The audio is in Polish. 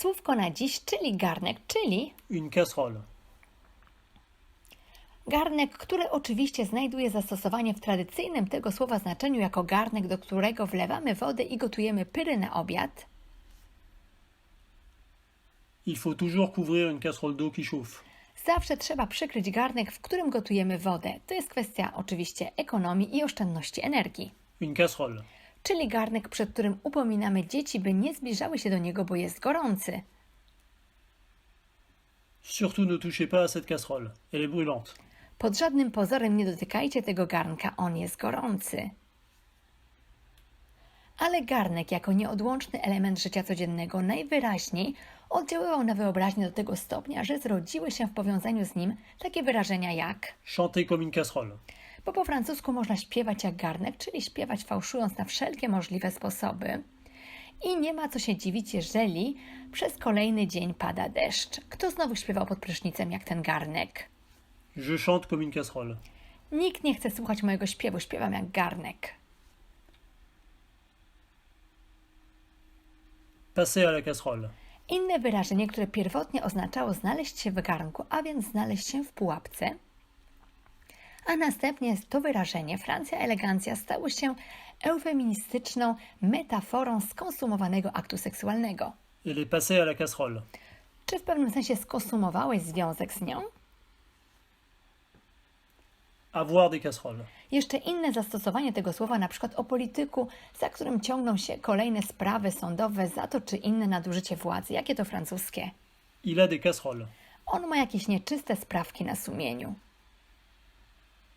Słówko na dziś, czyli garnek, czyli Une casserole. garnek, który oczywiście znajduje zastosowanie w tradycyjnym tego słowa znaczeniu jako garnek, do którego wlewamy wodę i gotujemy pyry na obiad. Il faut toujours couvrir une casserole d'eau qui chauffe. Zawsze trzeba przykryć garnek, w którym gotujemy wodę. To jest kwestia oczywiście ekonomii i oszczędności energii. Une casserole. Czyli garnek, przed którym upominamy dzieci, by nie zbliżały się do niego, bo jest gorący. Surtout ne touchez pas à cette casserole. Elle est brûlante. Pod żadnym pozorem nie dotykajcie tego garnka, on jest gorący. Ale garnek, jako nieodłączny element życia codziennego, najwyraźniej oddziaływał na wyobraźnię do tego stopnia, że zrodziły się w powiązaniu z nim takie wyrażenia jak Chanter comme une casserole. bo po francusku można śpiewać jak garnek, czyli śpiewać fałszując na wszelkie możliwe sposoby. I nie ma co się dziwić, jeżeli przez kolejny dzień pada deszcz. Kto znowu śpiewał pod prysznicem jak ten garnek? Je chante comme une casserole. Nikt nie chce słuchać mojego śpiewu, śpiewam jak garnek. Passer à la casserole. Inne wyrażenie, które pierwotnie oznaczało znaleźć się w garnku, a więc znaleźć się w pułapce, a następnie to wyrażenie Francja elegancja stało się eufeministyczną metaforą skonsumowanego aktu seksualnego. Elle est passée à la casserole. Czy w pewnym sensie skonsumowałeś związek z nią? Avoir des casseroles. Jeszcze inne zastosowanie tego słowa, na przykład o polityku, za którym ciągną się kolejne sprawy sądowe za to czy inne nadużycie władzy. Jakie to francuskie? Il a des casseroles. On ma jakieś nieczyste sprawki na sumieniu.